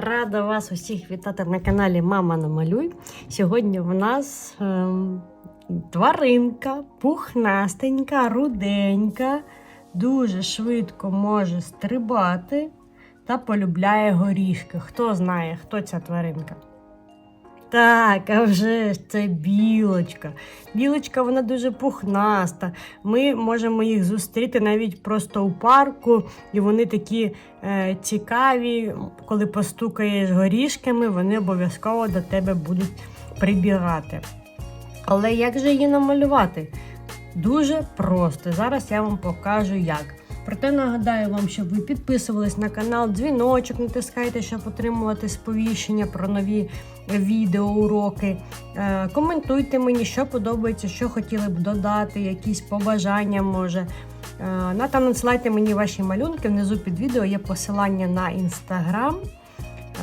Рада вас усіх вітати на каналі Мама Намалюй. Сьогодні в нас ем, тваринка, пухнастенька, руденька, дуже швидко може стрибати та полюбляє горішки. Хто знає, хто ця тваринка? Так, а вже ж це білочка. Білочка вона дуже пухнаста. Ми можемо їх зустріти навіть просто у парку, і вони такі е, цікаві. Коли постукаєш горішками, вони обов'язково до тебе будуть прибігати. Але як же її намалювати? Дуже просто. Зараз я вам покажу як. Проте нагадаю вам, щоб ви підписувались на канал, дзвіночок натискайте, щоб отримувати сповіщення про нові відеоуроки. Е, коментуйте мені, що подобається, що хотіли б додати, якісь побажання може. Е, на надсилайте мені ваші малюнки. Внизу під відео є посилання на інстаграм.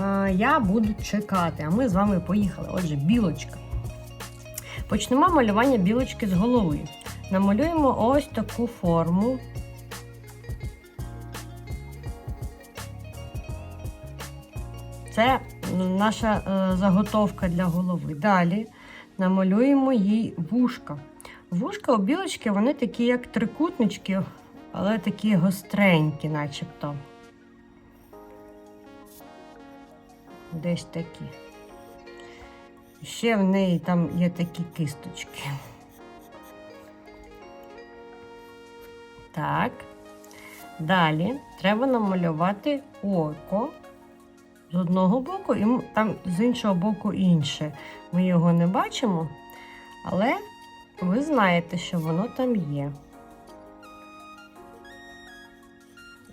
Е, я буду чекати. А ми з вами поїхали. Отже, білочка. Почнемо малювання білочки з голови. Намалюємо ось таку форму. Наша е, заготовка для голови. Далі намалюємо їй вушка. Вушка у білочки вони такі, як трикутнички, але такі гостренькі, начебто. Десь такі. Ще в неї там є такі кисточки. Так. Далі треба намалювати око з одного боку, і там з іншого боку інше. Ми його не бачимо, але ви знаєте, що воно там є.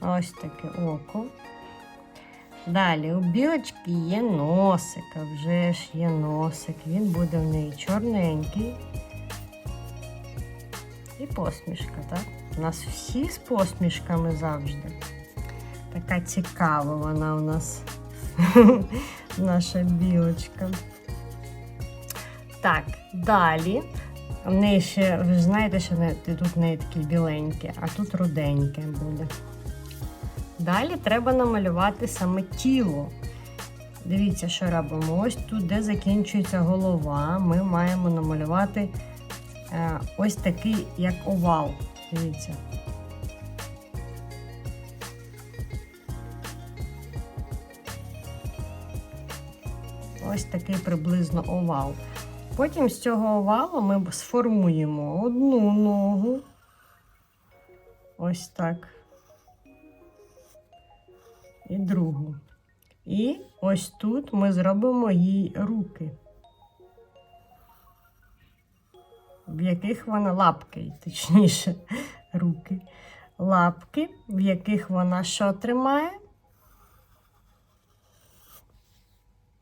Ось таке око. Далі у білочки є носик, а вже ж є носик. Він буде в неї чорненький. І посмішка, так? У нас всі з посмішками завжди. Така цікава вона у нас. Наша білочка. Так, далі. В неї ще, ви знаєте, що тут в неї такі біленькі, а тут руденьке буде. Далі треба намалювати саме тіло. Дивіться, що робимо. Ось тут, де закінчується голова, ми маємо намалювати е, ось такий, як овал. Дивіться. Ось такий приблизно овал. Потім з цього овалу ми сформуємо одну ногу. Ось так. І другу. І ось тут ми зробимо їй руки, в яких вона лапки, точніше, руки. Лапки, в яких вона що тримає?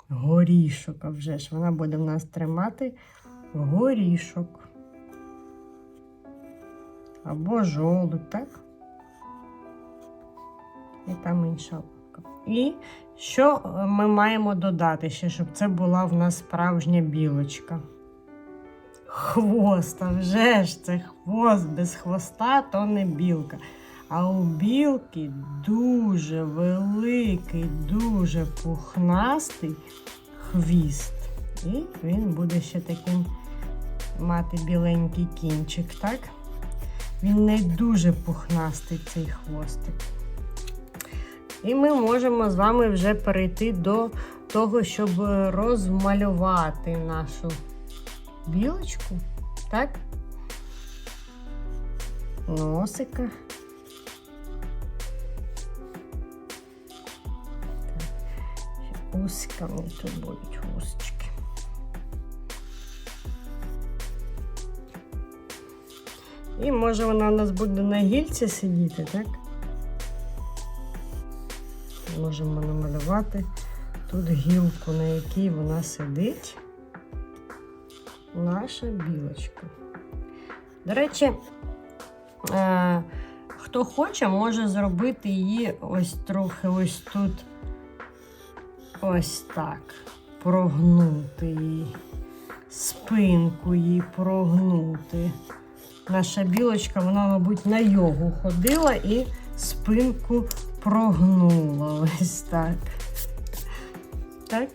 Горішок, а вже ж вона буде в нас тримати горішок. Або жолудь, так? І там інша лапка. І що ми маємо додати ще, щоб це була в нас справжня білочка? Хвост, а вже ж це хвост без хвоста, то не білка. А у білки дуже великий, дуже пухнастий хвіст. І він буде ще таким мати біленький кінчик, так? Він не дуже пухнастий цей хвостик. І ми можемо з вами вже перейти до того, щоб розмалювати нашу білочку, так? Носика. Вузьками тут будуть вузочки. І може вона у нас буде на гільці сидіти, так? Можемо намалювати тут гілку, на якій вона сидить. Наша білочка. До речі, е хто хоче, може зробити її ось трохи ось тут. Ось так. Прогнути її, спинку її прогнути. Наша білочка, вона, мабуть, на йогу ходила і спинку прогнула. Ось так. Так?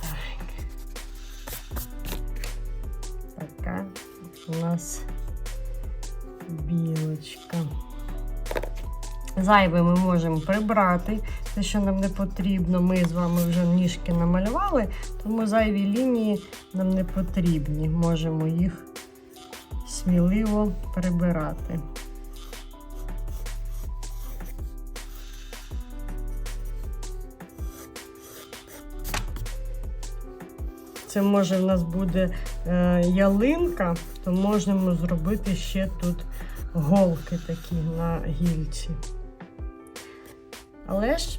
Так. Така у нас Зайве ми можемо прибрати, те, що нам не потрібно. Ми з вами вже ніжки намалювали, тому зайві лінії нам не потрібні. Можемо їх сміливо прибирати. Це може в нас буде е, ялинка, то можемо зробити ще тут голки такі на гільці. Але ж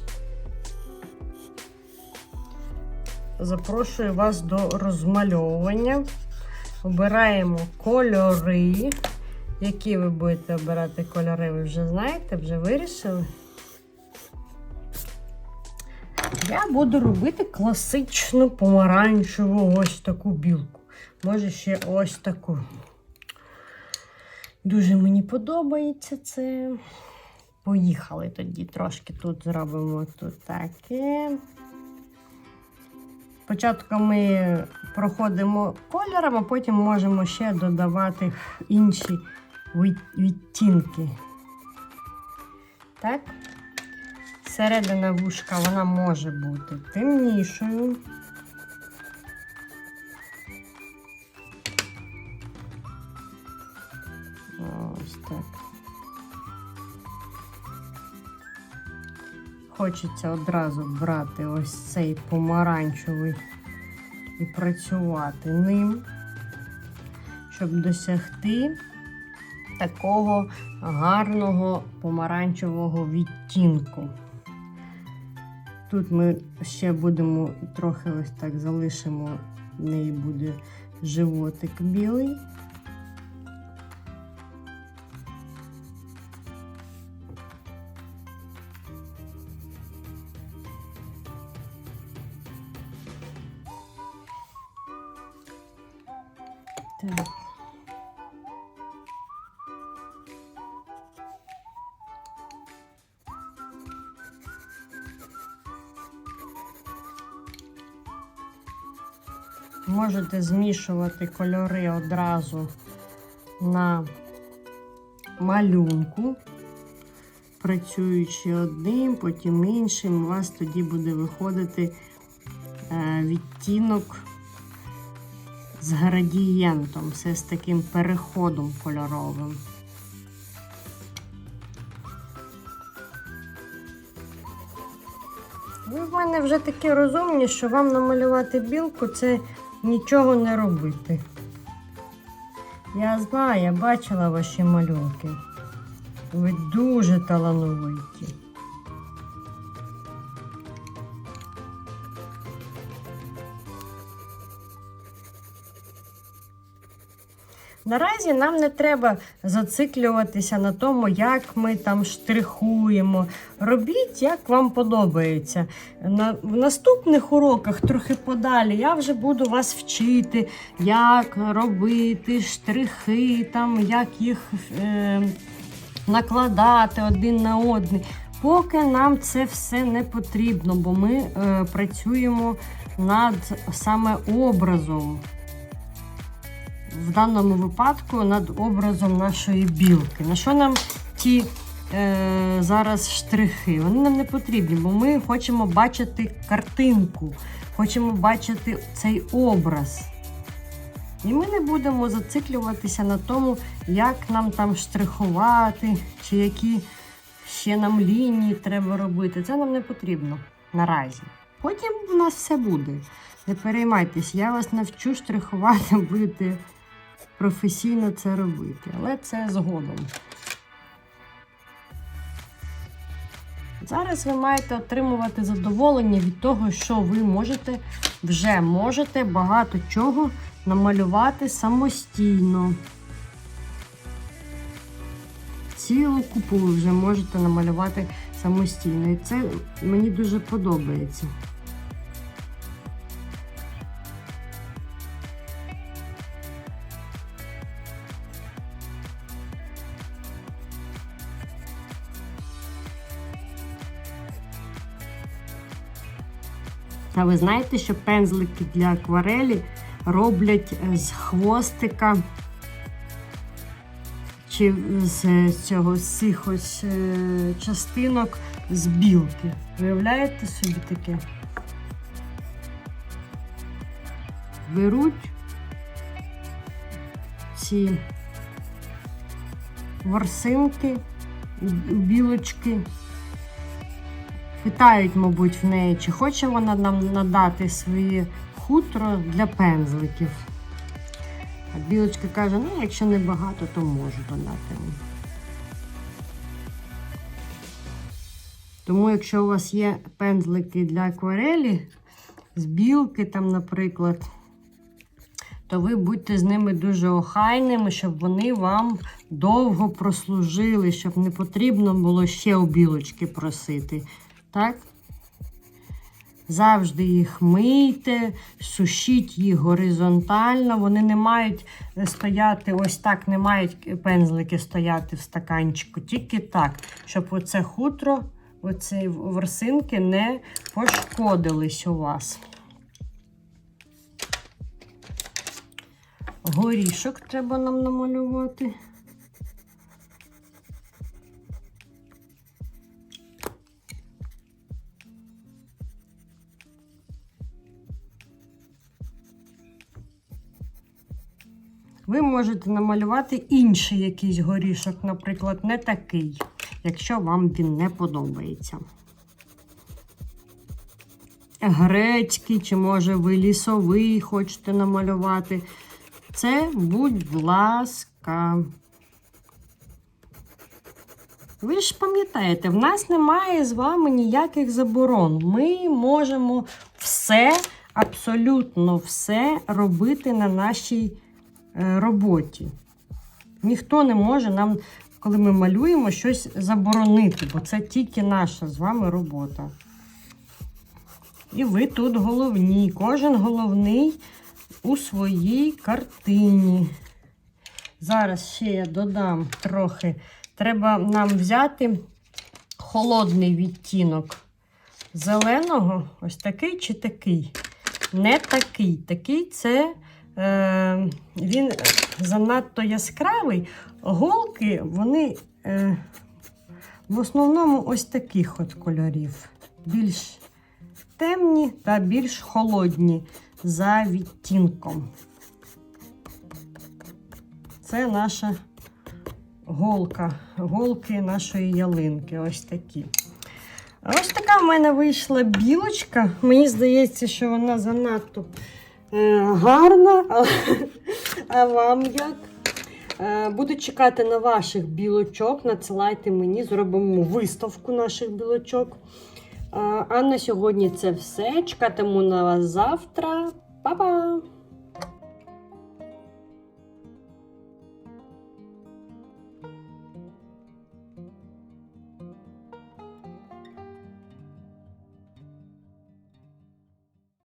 запрошую вас до розмальовування. Обираємо кольори. Які ви будете обирати кольори, ви вже знаєте, вже вирішили. Я буду робити класичну помаранчеву ось таку білку. Може ще ось таку. Дуже мені подобається це. Поїхали тоді трошки тут зробимо тут таке. Спочатку ми проходимо кольором, а потім можемо ще додавати інші відтінки. Так? Середина вушка вона може бути темнішою. Ось так. Хочеться одразу брати ось цей помаранчевий і працювати ним, щоб досягти такого гарного помаранчевого відтінку. Тут ми ще будемо трохи ось так залишимо, в неї буде животик білий. Можете змішувати кольори одразу на малюнку, працюючи одним, потім іншим, у вас тоді буде виходити е, відтінок з градієнтом, все з таким переходом кольоровим. Ви в мене вже такі розумні, що вам намалювати білку це нічого не робити. Я знаю, я бачила ваші малюнки. Ви дуже талановиті. Наразі нам не треба зациклюватися на тому, як ми там штрихуємо. Робіть, як вам подобається. На, В наступних уроках, трохи подалі, я вже буду вас вчити, як робити штрихи, там, як їх е, накладати один на один. Поки нам це все не потрібно, бо ми е, працюємо над саме образом в даному випадку над образом нашої білки. На що нам ті е, зараз штрихи? Вони нам не потрібні, бо ми хочемо бачити картинку, хочемо бачити цей образ. І ми не будемо зациклюватися на тому, як нам там штрихувати, чи які ще нам лінії треба робити. Це нам не потрібно наразі. Потім в нас все буде. Не переймайтесь, я вас навчу штрихувати, будете професійно це робити, але це згодом. Зараз ви маєте отримувати задоволення від того, що ви можете вже можете багато чого намалювати самостійно. Цілу купу ви вже можете намалювати самостійно. І це мені дуже подобається. Ви знаєте, що пензлики для акварелі роблять е, з хвостика чи з цього з цих е, частинок з білки. Виявляєте собі таке? Беруть ці ворсинки, білочки. Питають, мабуть, в неї, чи хоче вона нам надати своє хутро для пензликів. А білочка каже, ну, якщо не багато, то можу додати. Тому, якщо у вас є пензлики для акварелі, з білки, там, наприклад, то ви будьте з ними дуже охайними, щоб вони вам довго прослужили, щоб не потрібно було ще у білочки просити. Так? Завжди їх мийте, сушіть їх горизонтально. Вони не мають стояти ось так, не мають пензлики стояти в стаканчику, тільки так, щоб оце хутро, оці ворсинки не пошкодились у вас. Горішок треба нам намалювати. Ви можете намалювати інший якийсь горішок, наприклад, не такий, якщо вам він не подобається. Грецький, чи може ви лісовий хочете намалювати. Це, будь ласка. Ви ж пам'ятаєте, в нас немає з вами ніяких заборон. Ми можемо все, абсолютно все робити на нашій роботі. Ніхто не може нам, коли ми малюємо, щось заборонити, бо це тільки наша з вами робота. І ви тут головні. Кожен головний у своїй картині. Зараз ще я додам трохи. Треба нам взяти холодний відтінок зеленого, ось такий чи такий. Не такий. Такий це е, він занадто яскравий. Голки, вони е, в основному ось таких от кольорів. Більш темні та більш холодні за відтінком. Це наша голка, голки нашої ялинки. Ось такі. Ось така в мене вийшла білочка. Мені здається, що вона занадто е, гарна. А, вам як? Е, буду чекати на ваших білочок. Надсилайте мені, зробимо виставку наших білочок. А, а на сьогодні це все. Чекатиму на вас завтра. Па-па!